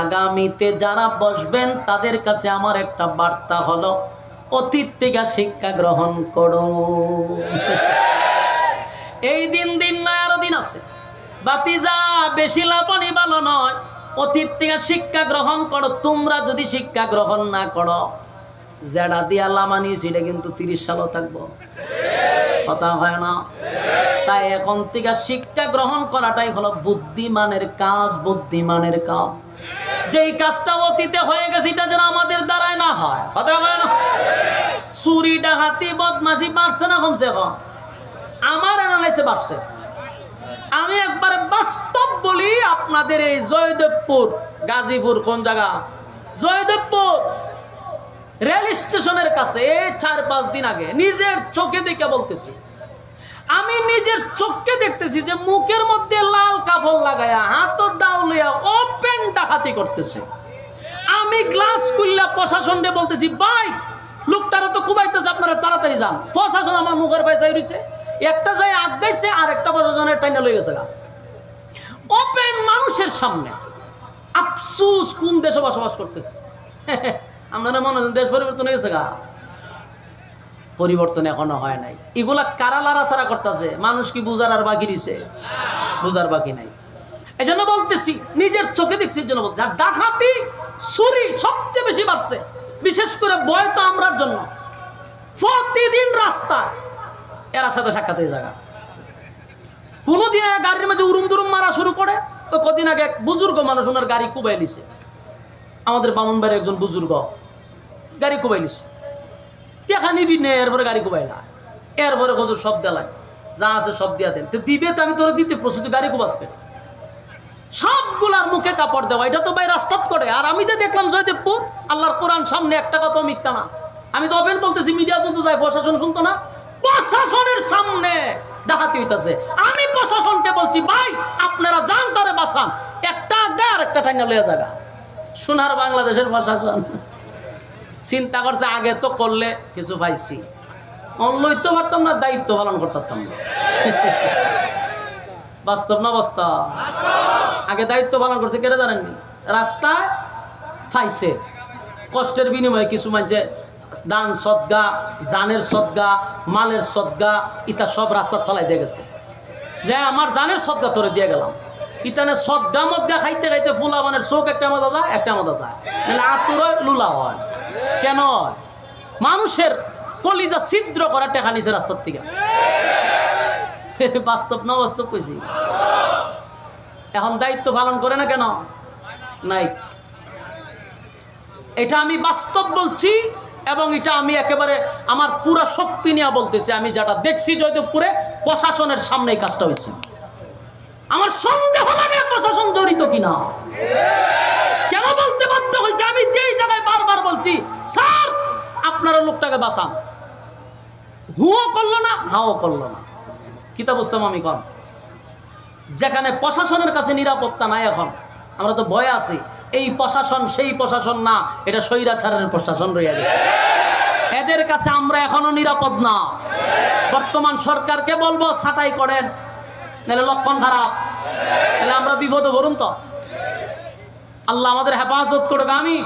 আগামীতে যারা বসবেন, তাদের কাছে আমার একটা বার্তা হলো, অতীত থেকে শিক্ষা গ্রহণ করো এই দিন দিন নয় আরও দিন আছে। বাতি যা বেশি লাফানি ভালো নয়। অতীত থেকে শিক্ষা গ্রহণ করো, তোমরা যদি শিক্ষা গ্রহণ না করো যেটা দিয়া লামানি সেটা কিন্তু তিরিশ সালও থাকব। কথা হয় না। তাই এখন থেকে শিক্ষা গ্রহণ করাটাই হলো বুদ্ধিমানের কাজ বুদ্ধিমানের কাজ। যেই কাজটা অতীতে হয়ে গেছে, এটা যেন আমাদের দ্বারায় না হয়। কথা হয় না? চুরি ডাহাতি বদমাসি বাড়ছে না কমছে কম? আমার অ্যানালাইসে বাড়ছে। আমি একবার বাস্তব বলি আপনাদের এই জয়দেবপুর, গাজীপুর কোন জায়গা? জয়দেবপুর! রেল স্টেশনের কাছে চার পাঁচ দিন আগে নিজের চোখে দেখে বলতেছি, আমি নিজের চোখকে দেখতেছি যে মুখের মধ্যে লাল কাপড় লাগায়া দাও লইয়া ওপেন ডাকাতি করতেছে। আমি গ্লাস খুললা প্রশাসনকে বলতেছি, ভাই, লোকটারা তো কুবাইতেছে আপনারা তাড়াতাড়ি যান। প্রশাসন আমার মুখের পায়ে চাই রয়েছে একটা যায় আগাইছে আর একটা প্রশাসনের টাইনে লয়ে গেছে ওপেন মানুষের সামনে। আফসুস, কোন দেশে বসবাস করতেছে? আপনারা মনে দেশ পরিবর্তন হয়ে গেছে গা। পরিবর্তন এখনও হয় নাই। এগুলা কারা লাড়াছাড়া করতেছে? মানুষ কি বুঝার আর বাকি দিছে বুঝার বাকি নাই। এই জন্য বলতেছি, নিজের চোখে দেখছি জন্য বলতেছি। আর ডাকাতি ছুরি সবচেয়ে বেশি বাড়ছে। বিশেষ করে বয় তো আমরার জন্য। প্রতিদিন রাস্তা এরা সাথে সাক্ষাৎ হয়ে জায়গা কোনোদিন এক গাড়ির মধ্যে উরুম দুরুম মারা শুরু করে, তো কদিন আগে এক বুজুর্গ মানুষ ওনার গাড়ি কুবাই লিছে আমাদের বামন বাড়ির একজন বুজুর্গ, গাড়ি কুবাই লিছে টেকা নিবি নে এরপরে গাড়ি কুবাইলা। এরপরে হজুর সব দেলাই যা আছে সব দিয়া দেন। তো দিবে তো আমি তোরা দিতে প্রস্তুত গাড়ি কুবাসকে সবগুলার মুখে কাপড় দেওয়া, এটা তো ভাই রাস্তাত করে। আর আমি তো দেখলাম জয়দেবপুর, আল্লাহর কোরআন সামনে একটা কথা মিথ্যা না। আমি তো অবেন বলতেছি, মিডিয়া তো যায় প্রশাসন শুনতো না, প্রশাসনের সামনে ডাকাতি হইতাছে। আমি প্রশাসনকে বলছি, ভাই, আপনারা যান তারে বাঁচান। একটা আগে আর একটা টাইনা লইয়া জায়গা সোনার বাংলাদেশের প্রশাসন চিন্তা করছে, আগে তো করলে কিছু পাইছি। লইতে পারতাম না, দায়িত্ব পালন করতাম না। বাস্তব না বাস্তব আগে দায়িত্ব পালন করছে, কেটে জানেননি? রাস্তায় ফাইছে। কষ্টের বিনিময়ে কিছু মানছে দান সদ্গা, জানের সদ্গা, মালের সদ্গা, ইটা সব রাস্তার তলায় দিয়ে গেছে। যে আমার জানের সদ্গা তোরে দিয়ে গেলাম। ইতানে সদ্গা মদ্গা খাইতে খাইতে ফুলা মানের চোখ একটা মজা যায় একটা মজা যায় মানে আতুর লুলা হয়। কেন? মানুষের কলিজা ছিদ্র করা টেকা নিছে রাস্তার থেকে। বাস্তব না বাস্তব কইছি? এখন দায়িত্ব পালন করে না কেন? নাই। এটা আমি বাস্তব বলছি এবং এটা আমি একেবারে আমার পুরা শক্তি নিয়ে বলতেছি। আমি যেটা দেখছি জয়দেবপুরে প্রশাসনের সামনে এই কাজটা হয়েছে। আমার সন্দেহ লাগে প্রশাসন জড়িত কিনা? কেন বলতে বাধ্য হয়েছে? আমি যেই জায়গায় বারবার বলছি, স্যার, আপনারা লোকটাকে বাঁচান। হুও করল না, হাও করল না। কিতা বুঝতাম আমি কন? যেখানে প্রশাসনের কাছে নিরাপত্তা নাই এখন, আমরা তো ভয় আছি। এই প্রশাসন, সেই প্রশাসন না, এটা স্বৈরাচারের প্রশাসন রয়ে গেছে। এদের কাছে আমরা এখনও নিরাপদ না। বর্তমান সরকারকে বলব, ছাটাই করেন। নাহলে লক্ষণ খারাপ। তাহলে আমরা বিপদে বলুন তো। আল্লাহ আমাদের হেফাজত করুক আমি